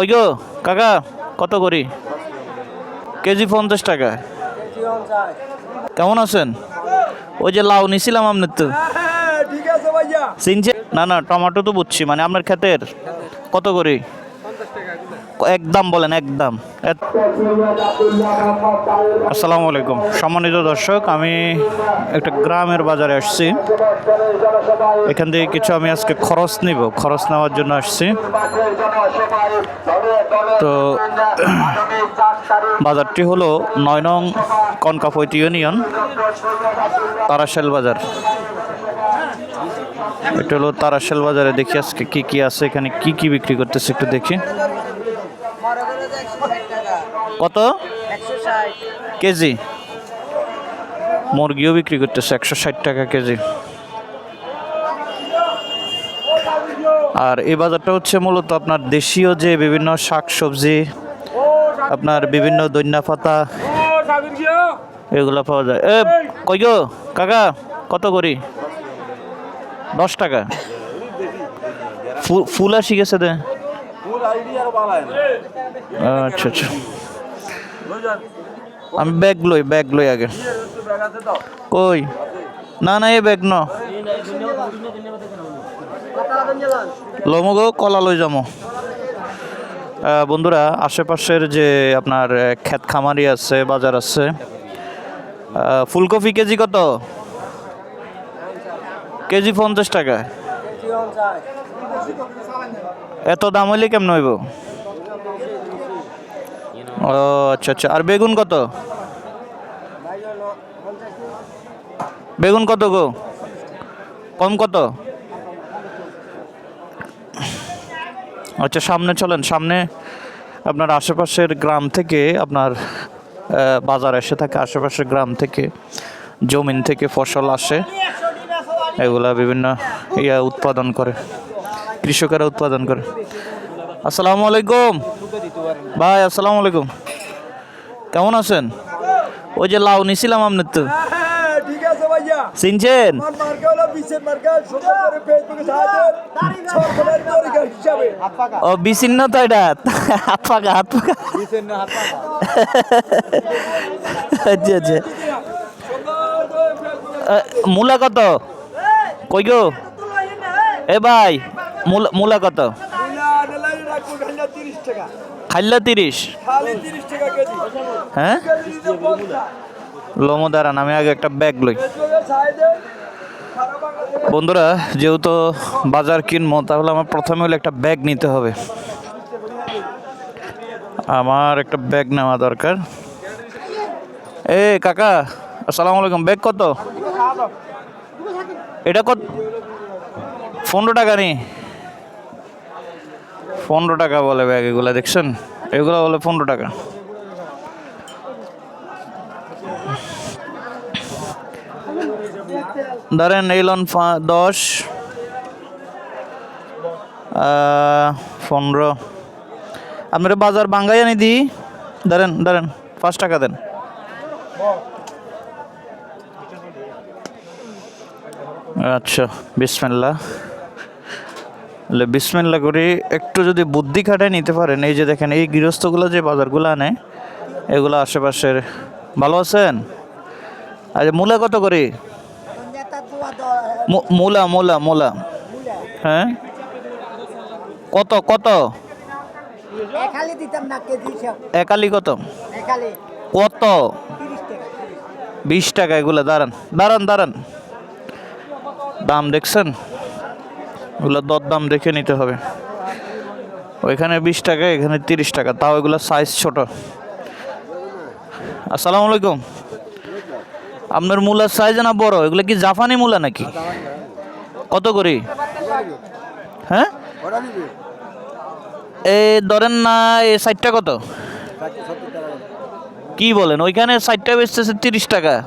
কই গো কাকা কত করি? কেজি পঞ্চাশ টাকা। কেমন আছেন? ওই যে লাউ নিছিলাম আপনার তো। চিনছে না না টমেটো তো বুঝছি মানে আপনার ক্ষেতের। কত করি? একদম বলেন, একদম। আসসালামু আলাইকুম। সম্মানিত দর্শক, আমি একটা গ্রামের বাজারে আসছি। এখান থেকে কিছু আমি আজকে খরচ নিব। খরচ নেওয়ার জন্য আসছি। তো, বাজারটি হলো নয় নং কনকাপৈত ইউনিয়ন, তারাশেল বাজার। এটা হলো তারাশেল বাজারে দেখি আজকে কি কি আছে, এখানে কি কি বিক্রি করতেছে একটু দেখি। কত? কেজি? মুরগিও বিক্রি করতেছে একশো ষাট টাকা কেজি। আর এই বাজারটা হচ্ছে মূলত আপনার দেশীয় যে বিভিন্ন শাক সবজি আপনার বিভিন্ন দৈন্যা পাতা এগুলো পাওয়া যায়। এ কই গো? কাকা কত করি? দশ টাকা। ফুল আসি গেছে দে। আচ্ছা আচ্ছা। আমি ব্যাগ লই ব্যাগ লই আগে। কই? না না এই ব্যাগ ন। লমগো কলা লই যাব বন্ধুরা, আশেপাশের যে আপনার ক্ষেত খামারি আছে, বাজার আছে ফুলকপি কেজি কত? কেজি পঞ্চাশ টাকা। এত দাম হইলে কেমন হইব? ও আচ্ছা আচ্ছা। আর বেগুন কত? বেগুন কত গো? কম কত? আচ্ছা সামনে চলেন। সামনে আপনার আশেপাশের গ্রাম থেকে আপনার বাজার এসে থাকে। আশেপাশের গ্রাম থেকে, জমিন থেকে ফসল আসে। এগুলা বিভিন্ন ইয়া উৎপাদন করে। কৃষকেরা উৎপাদন করে। আসসালামু আলাইকুম। ভাই আসসালামু আলাইকুম। কেমন আছেন? ওই যে লাউ নিছিলাম আপনার তো। হ্যাঁ ভাইয়া। চিনছেন? ও বিচ্ছিন্ন তো এটা? হাত পাকা হাত পাকা। আচ্ছা আচ্ছা। মূলা কত? কই গো? এ ভাই। মূলা কত? খাইলা তিরিশ। হ্যাঁ? লমো, দাঁড়ান, আমি আগে একটা ব্যাগ লই। বন্ধুরা, যেহেতু বাজার কিনবো, তাহলে আমার প্রথমে হলে একটা ব্যাগ নিতে হবে। আমার একটা ব্যাগ নেওয়া দরকার। এ, কাকা, আসসালামু আলাইকুম। ব্যাগ কত? এটা কত? পনেরো টাকা নি। পনেরো টাকা বলে ব্যাগ এগুলো, দেখছেন? এগুলো বলে পনেরো টাকা। ধরেন এইলন দশ পনেরো। আপনার বাজার বাঙ্গাই আনি দিই। ধরেন ধরেন, পাঁচ টাকা দেন। আচ্ছা বিসমিল্লা বিসমিল্লা করে একটু যদি বুদ্ধি খাটায় নিতে পারেন এই যে দেখেন এই গৃহস্থগুলো যে বাজারগুলো আনে এগুলো আশেপাশের ভালো আছেন? আচ্ছা মূলা কত করে? মূলা মূলা মূলা। হ্যাঁ? কত কত? একালি কত? কত? বিশ টাকা এগুলো দাঁড়ান দাঁড়ান দাঁড়ান। দাম দেখছেন? ওগুলো দর দাম দেখে নিতে হবে। ওইখানে বিশ টাকা, এখানে তিরিশ টাকা। তাও এগুলো সাইজ ছোট। আসসালামু আলাইকুম। আপনার মূলার সাইজ না বড়? এগুলো কি জাপানি মূলা নাকি? কত করি? হ্যাঁ? এ, ধরেন না, এ সাইডটা কত? কি বলেন? ওইখানে সাইডটা বেচতেছে তিরিশ টাকা।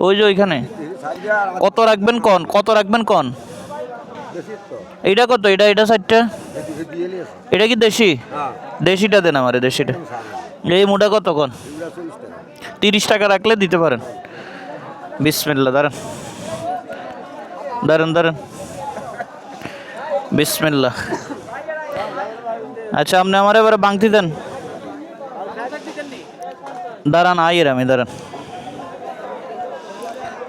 ওই যে ওইখানে। কত রাখবেন কন? কত রাখবেন কন? এইটা কত? এটা এটা সাইডটা? এটা কি দেশি? দেশিটা দেন আমারে, দেশিটা। এই মুটা কত কন? তিরিশ টাকা রাখলে দিতে পারেন। বিসমিল্লা দাঁড়ান। দাঁড়ান দাঁড়ান। বিসমিল্লা আচ্ছা আপনি আমার এবারে বাংতি দেন। দাঁড়ান, আইয়ের আমি, দাঁড়ান।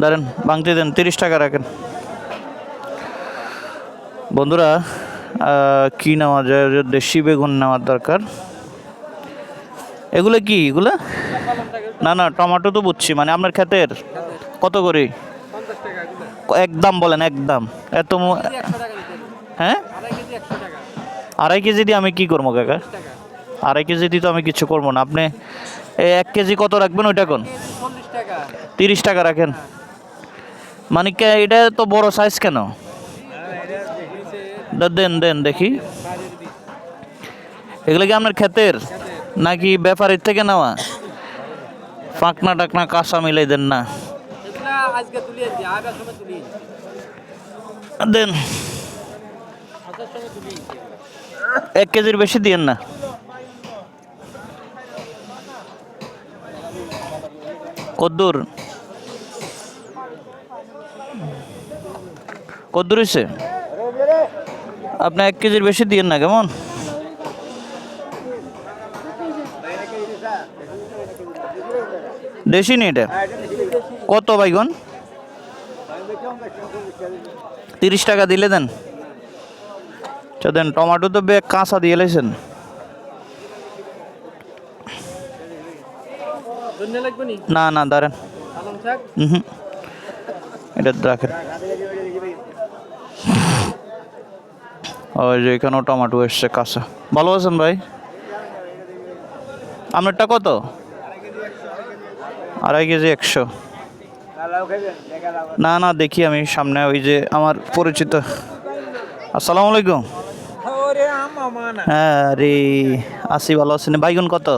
দাঁড়ান, বাংতি দেন, তিরিশ টাকা রাখেন। বন্ধুরা কি নেওয়া যায়? দেশি বেগুন নেওয়ার দরকার। এগুলো কি? এগুলো? না না, টমেটো তো বুঝছি। মানে আপনার ক্ষেতের? কত করে? একদম বলেন, একদম। এত হ্যাঁ? আড়াই কেজি দিয়ে আমি কি করব, কাকা? আড়াই কেজি দিয়ে তো আমি কিছু করব না। আপনি এক কেজি কত রাখবেন ওইটা কোন? তিরিশ টাকা রাখেন। মানে এটা তো বড় সাইজ কেন? দেন দেন, দেখি। এগুলো কি আপনার ক্ষেতের? নাকি ব্যাপারের থেকে নেওয়া? ফাঁকনা টাকনা কাঁচা মিলাই দেন না। দেন। এক কেজির বেশি দিয়েন না। কদ্দুর। কদ্দুর হয়েছে আপনি এক কেজির বেশি দিয়েন না কেমন? দেশি নি এটা কত বাইগন? তিরিশ টাকা দিলে দেন। আচ্ছা দেন টমেটো তো বে কাঁচা দিয়ে লাইছেন। নি না দাঁড়ান। হুম এটা রাখেন। ওই যে এখানেও টমেটো এসছে কাঁচা। ভালো আছেন ভাই? আপনারটা কত? আড়াই কেজি একশো। না না দেখি আমি সামনে ওই যে আমার পরিচিত। আসসালামু আলাইকুম। হ্যাঁ রে আসি ভালো আছেন। বাইগুন কত?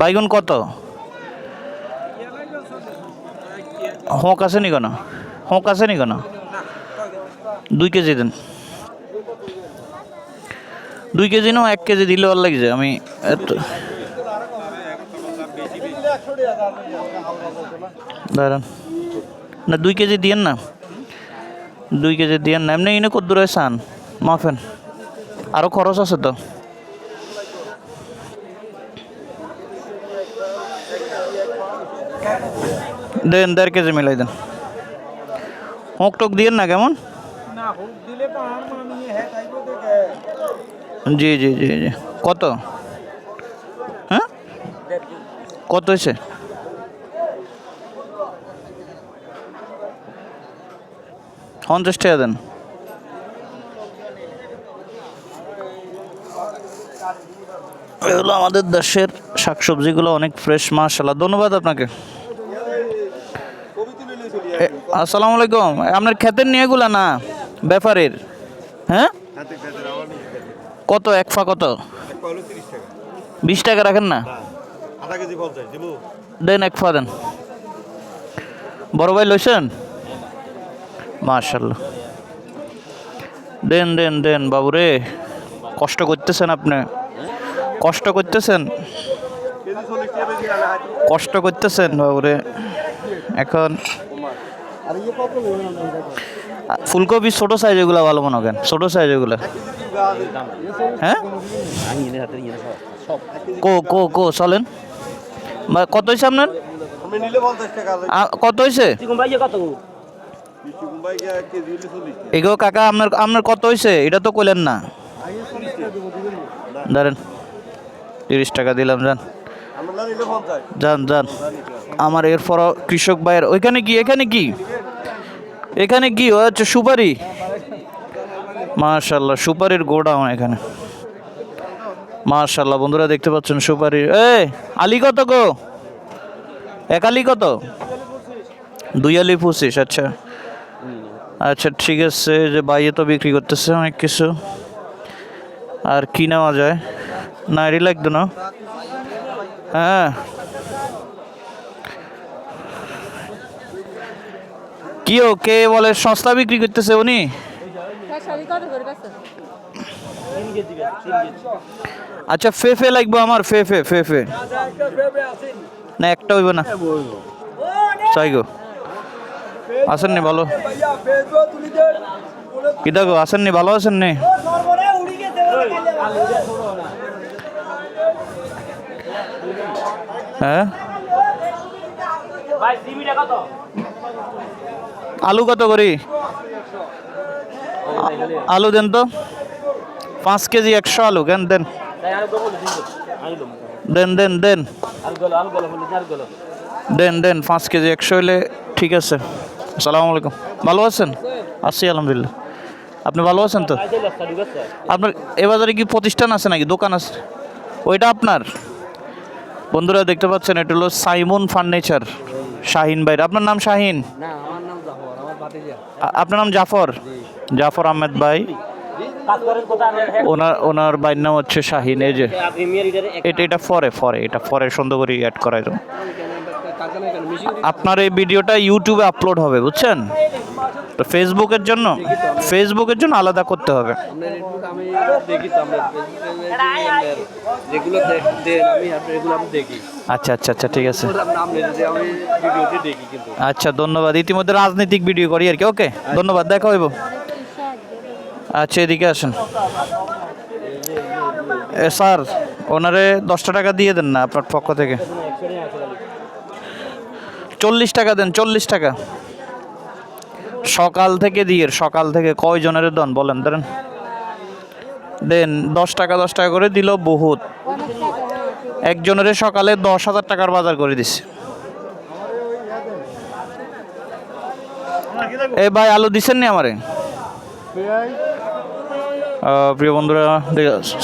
বাইগুন কত? হোঁক আছে নি কেন? হোঁক আছে নি কেন? দুই কেজি দেন। দুই কেজি নাও এক কেজি দিলে ভালো লাগছে। আমি না, দুই কেজি দিয়েন না। দুই কেজি দিয়েন না। এমনি ইনে কদ্দুর সান মাফেন। আরও খরচ আছে তো। দেন দেড় কেজি মিলাই দেন। হোক টোক দিয়েন না কেমন? জি জি জি জি। কত? হ্যাঁ? কত হয়েছে? পঞ্চাশ টাকা দেন। এগুলো আমাদের দেশের শাকসবজিগুলো অনেক ফ্রেশ মাশাল্লাহ ধন্যবাদ আপনাকে। আসসালামু আলাইকুম। আপনার ক্ষেতের নিয়ে এগুলা না? ব্যাপারের? হ্যাঁ? কত? এক ফা কত? বিশ টাকা রাখেন না? দেন এক ফা দেন। বড় ভাই লইছেন? মাশাল্লাহ দেন দেন দেন বাবু রে কষ্ট করতেছেন আপনি। কষ্ট করতেছেন? কষ্ট করতেছেন বাবু রে এখন আর ফুলকপি ছোট সাইজ এগুলো ভালো মনে করেন ছোট সাইজ এগুলো। হ্যাঁ? কো কো কো চলেন। বা কত হয়েছে আপনার? কত হয়েছে এগো কাকা আপনার আপনার কত হয়েছে এটা তো কইলেন না। ধরেন তিরিশ টাকা দিলাম যান যান যান আমার এরপর কৃষক ভাইয়ের, ওইখানে কি, এখানে কি? এখানে কি? হচ্ছে সুপারি। মাশাল্লাহ সুপারির গোডাউন এখানে। মাশাল্লাহ বন্ধুরা দেখতে পাচ্ছেন সুপারি। এ, আলি কত গো? এক আলি কত? দুই আলি পঁচিশ আচ্ছা। আচ্ছা ঠিক আছে যে বাইরে তো বিক্রি করতেছে অনেক কিছু। আর কি নেওয়া যায়? না এটি লাগতো না। হ্যাঁ। কি ও, কে বলে সস্তা বিক্রি করতেছে উনি? আচ্ছা ফে ফে লাগবো আমার ফে ফে ফে ফে না, একটা হইব না। চাই গো। আসেন নি ভালো। কি দেখো আসেন নি ভালো আছেন নি হ্যাঁ? আলু কত করি? আলু দেন তো। পাঁচ কেজি একশো আলু কেন দেন? দেন দেন দেন। দেন দেন পাঁচ কেজি একশো হলে ঠিক আছে। আসসালামু আলাইকুম। ভালো আছেন? আছি আলহামদুলিল্লাহ। আপনি ভালো আছেন তো? আপনার এ বাজারে কি প্রতিষ্ঠান আছে নাকি? দোকান আছে? ওইটা আপনার? বন্ধুরা দেখতে পাচ্ছেন এটা হলো সাইমন ফার্নিচার। শাহিন ভাইর। আপনার নাম শাহিন? আপনার নাম জাফর? জাফর আহমেদ ভাই। ওনার ওনার বাইর নাম হচ্ছে শাহিন এই যে। এটা এটা ফরে ফরে এটা ফরে সুন্দর করে অ্যাড মিশিং আপনার এই ভিডিওটা ইউটিউবে আপলোড হবে বুঝছেন? তো ফেসবুকের জন্য ফেসবুকের জন্য আলাদা করতে হবে। আচ্ছা আচ্ছা আচ্ছা ঠিক আছে। আচ্ছা ধন্যবাদ। ইতিমধ্যে রাজনৈতিক ভিডিও করি আর কি ওকে? ধন্যবাদ দেখা হইব। আচ্ছা এদিকে আসেন। স্যার ওনারে দশটা টাকা দিয়ে দেন না আপনার পক্ষ থেকে? চল্লিশ টাকা দেন, চল্লিশ টাকা। সকাল থেকে দিয়ে সকাল থেকে কয়জনের দেন বলেন ধরেন। দেন, দশ টাকা দশ টাকা করে দিল বহুত। একজনের সকালে দশ হাজার টাকার বাজার করে দিছে। এ ভাই আলু দিচ্ছেন নি আমারে? প্রিয় বন্ধুরা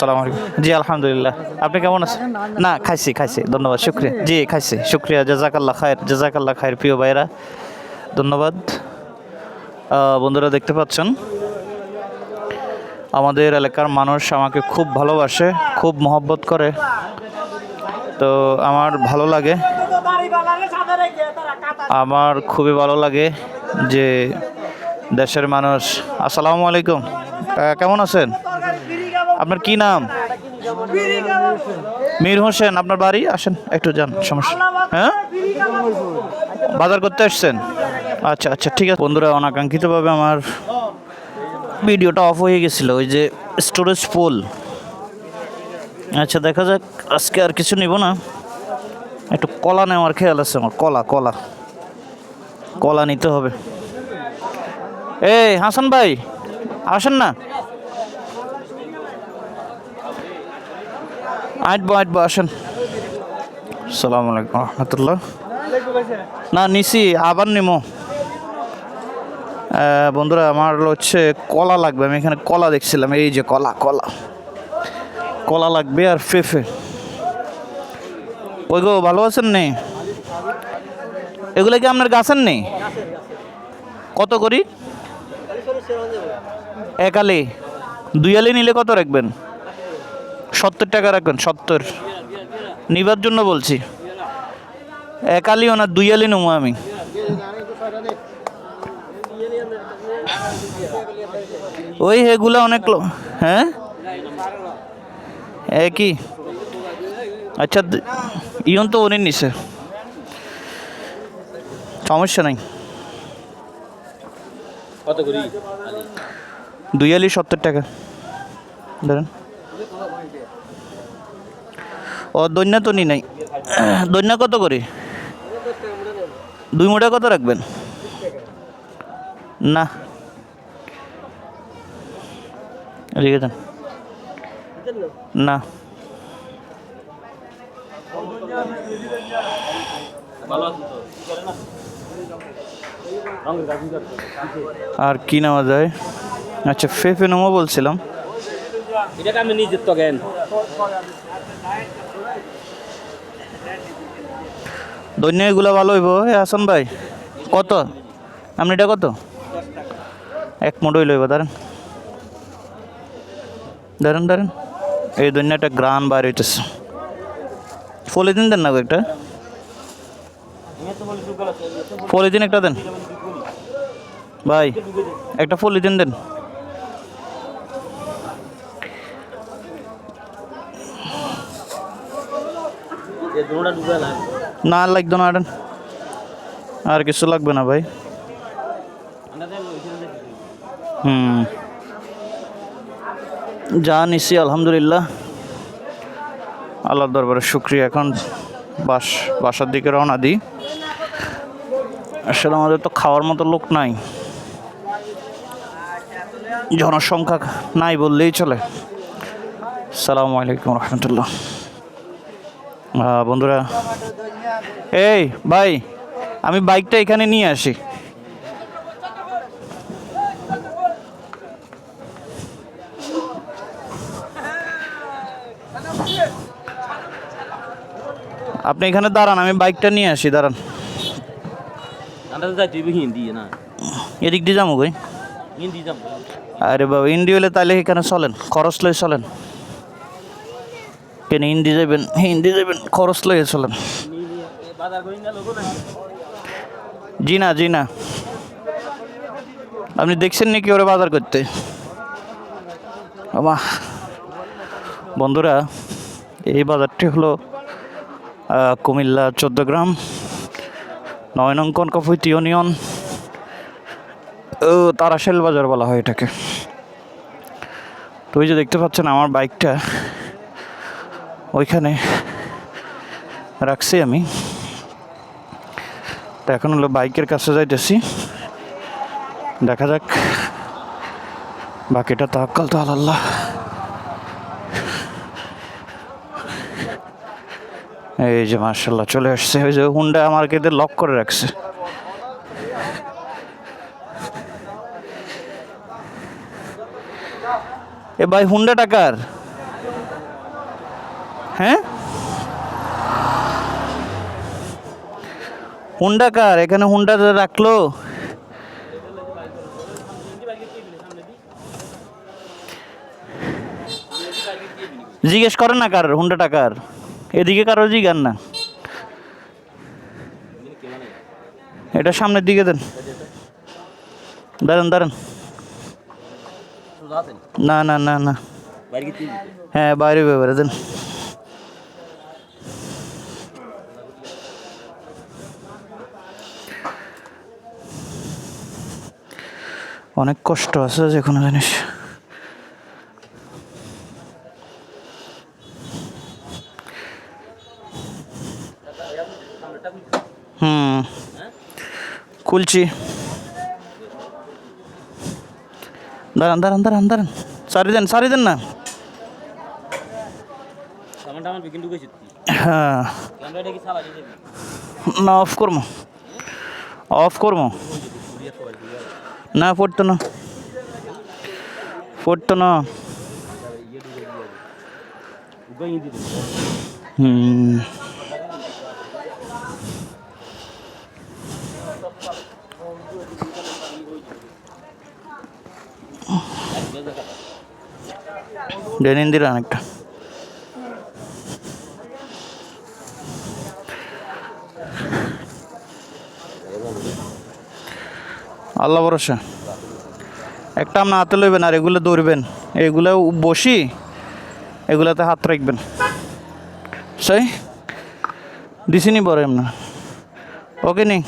সালাম আলাইকুম। জি, আলহামদুলিল্লাহ। আপনি কেমন আছেন? না, খাইছি খাইছি। ধন্যবাদ, শুক্রিয়া। জি, খাইছি, শুক্রিয়া। জাজাকাল্লাহ খায়ের জাজাকাল্লাহ খায়ের প্রিয় ভাইরা ধন্যবাদ। বন্ধুরা, দেখতে পাচ্ছেন? আমাদের এলাকার মানুষ আমাকে খুব ভালোবাসে, খুব মহব্বত করে। তো আমার ভালো লাগে। আমার খুবই ভালো লাগে যে দেশের মানুষ, আসসালামু আলাইকুম। কেমন আছেন? আপনার কি নাম? মীর হোসেন, আপনার বাড়ি? আসেন, একটু যান, সমস্যা। হ্যাঁ? বাজার করতে আসছেন? আচ্ছা আচ্ছা ঠিক আছে। বন্ধুরা, অনাকাঙ্ক্ষিতভাবে আমার ভিডিওটা অফ হয়ে গেছিল, ওই যে স্টোরেজ পোল আচ্ছা দেখা যাক, আজকে আর কিছু নিব না। একটু কলা নেওয়ার খেয়াল আছে আমার। কলা কলা। কলা নিতে হবে। এই, হাসান ভাই, আসেন না? আটবো আটবো আসেন। সালাম আলাইকুম রহমতুল্লাহ। না নিছি আবার নিমো। বন্ধুরা আমার হচ্ছে কলা লাগবে আমি এখানে কলা দেখছিলাম এই যে কলা কলা। কলা লাগবে আর ফেফে। ওই গো ভালো আছেন নেই এগুলো কি আপনার গাছের নেই কত করি? এক আলি। দুই আলি নিলে কত রাখবেন? সত্তর টাকা রাখবেন সত্তর। নিবার জন্য বলছি। এক আলিও না দুই আলি নেব আমি। ওই এগুলো অনেক হ্যাঁ? একই আচ্ছা ইয়ন তো উনি নিছে। সমস্যা নাই। দুই আলি সত্তর টাকা। ধরেন। ও, দৈন্যা তো নি নাই। দৈন্যা কত করে? দুই মোটা কত রাখবেন? না। রেখে না। আর কি নেওয়া যায়? আচ্ছা ফেফে নেব বলছিলাম। আমি নিজের তো জ্ঞান। দৈন্য এগুলো ভালো হইব। এ হাসান ভাই, কত? আপনি এটা কত? এক মোটই লইব, দাঁড়ান। দাঁড়ান দাঁড়ান। এই দৈন্যটা গ্রান বাইর হইতেছে। পলিথিন দেন না একটা পলিথিন একটা দেন। ভাই, একটা পলিথিন দেন। না? লাগতো না আর আর কিছু লাগবে না ভাই। হুম। যা নিছি আলহামদুলিল্লাহ। আল্লাহর দরবারে শুক্রিয়া। এখন বাস বাসার দিকে রওনা দিই। আসলে আমাদের তো খাওয়ার মতো লোক নাই। জনসংখ্যা নাই বললেই চলে। সালামু আলাইকুম রহমতুল্লাহ। বন্ধুরা এই ভাই আমি বাইকটা এখানে নিয়ে আসি। আপনি এখানে দাঁড়ান আমি বাইকটা নিয়ে আসি দাঁড়ান। এদিক দিয়ে যাব যাব। আরে বাবা ইন্ডি হলে তাহলে এখানে চলেন খরচ লই চলেন। কেন হিন্দি যাবেন হিন্দি যাবেন খরচ লইয়ে চলেন। জি না জি না আপনি দেখছেন নাকি ওরা বাজার করতে? আমা বন্ধুরা, এই বাজারটি হলো কুমিল্লা চোদ্দগ্রাম নয় নং কনকাফুইট ইউনিয়ন, ও, তারাশেল বাজার বলা হয় এটাকে। তো ওই যে দেখতে পাচ্ছেন আমার বাইকটা ওইখানে রাখছি আমি। তো এখন হলো বাইকের কাছে যাইতেছি। দেখা যাক। বাকিটা তাক্কাল তো আল্লাহ এই যে মার্শাল্লাহ চলে আসছে। ওই যে হুন্ডা আমার কেটে লক করে রাখছে। এ ভাই হুন্ডা টাকার হ্যাঁ? হুন্ডা কার? এখানে হুন্ডা রাখল। জিজ্ঞেস করেন না কার? হুন্ডা টাকার এদিকে কারও জিগান না। এটা সামনের দিকে দেন। দাঁড়ান দাঁড়ান। না না না না। হ্যাঁ বাইরে ব্যাপারে দেন অনেক কষ্ট আছে যে কোনো জিনিস। হুম খুলছি দাঁড়ান দাঁড়ান দাঁড়ান দাঁড়ান। সারি দেন সারি দেন না। হ্যাঁ। না অফ করব। অফ করব। না পড়তো না পড়তো না উগাই দিতে হুম ডেনিন দিলেন একটা আল্লাহ ভরসা। একটা আপনার হাতে লইবেন আর এগুলো দৌড়বেন এগুলো বসি, এগুলাতে হাত রাখবেন। সেই? দিছিনি বড় এমনা ওকে নি?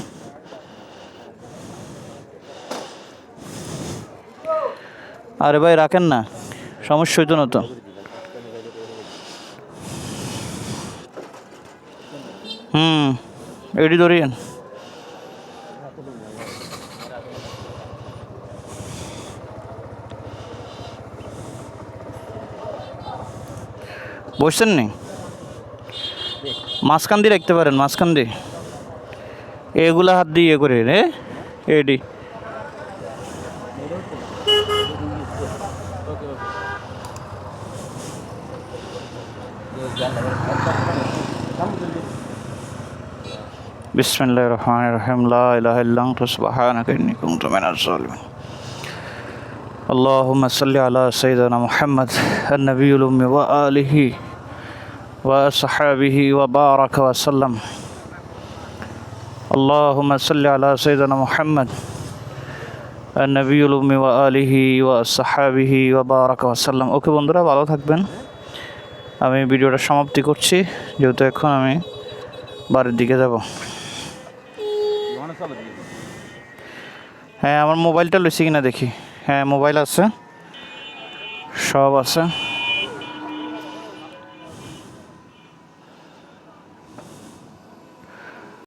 আরে ভাই, রাখেন না। সমস্যা হইতো না তো। হুম, এডি ধরিয়েন। বসছেন নি মাঝখান দিয়ে রাখতে পারেন মাঝখান দিয়ে এগুলা হাত দিয়ে ইয়ে করে রে এডি বিসমিল্লাহির রহমানির রহিম লা ইলাহা ইল্লা আনতা সুবহানাকা ইন্নী কুনতু মিনাজ জালিমিন اللهم صل على سيدنا محمد النبي الأمي وآله وصحابه وبارك وسلم اللهم صل على سيدنا محمد النبي الأمي وآله وصحابه وبارك وسلم ওকে বন্ধুরা ভালো থাকবেন আমি ভিডিওটা সমাপ্তি করছি যেহেতু এখন আমি বাড়ির দিকে যাব মনে চালা দিয়ে হ্যাঁ আমার মোবাইলটা লইছি কিনা দেখি হ্যাঁ মোবাইল আছে সব আছে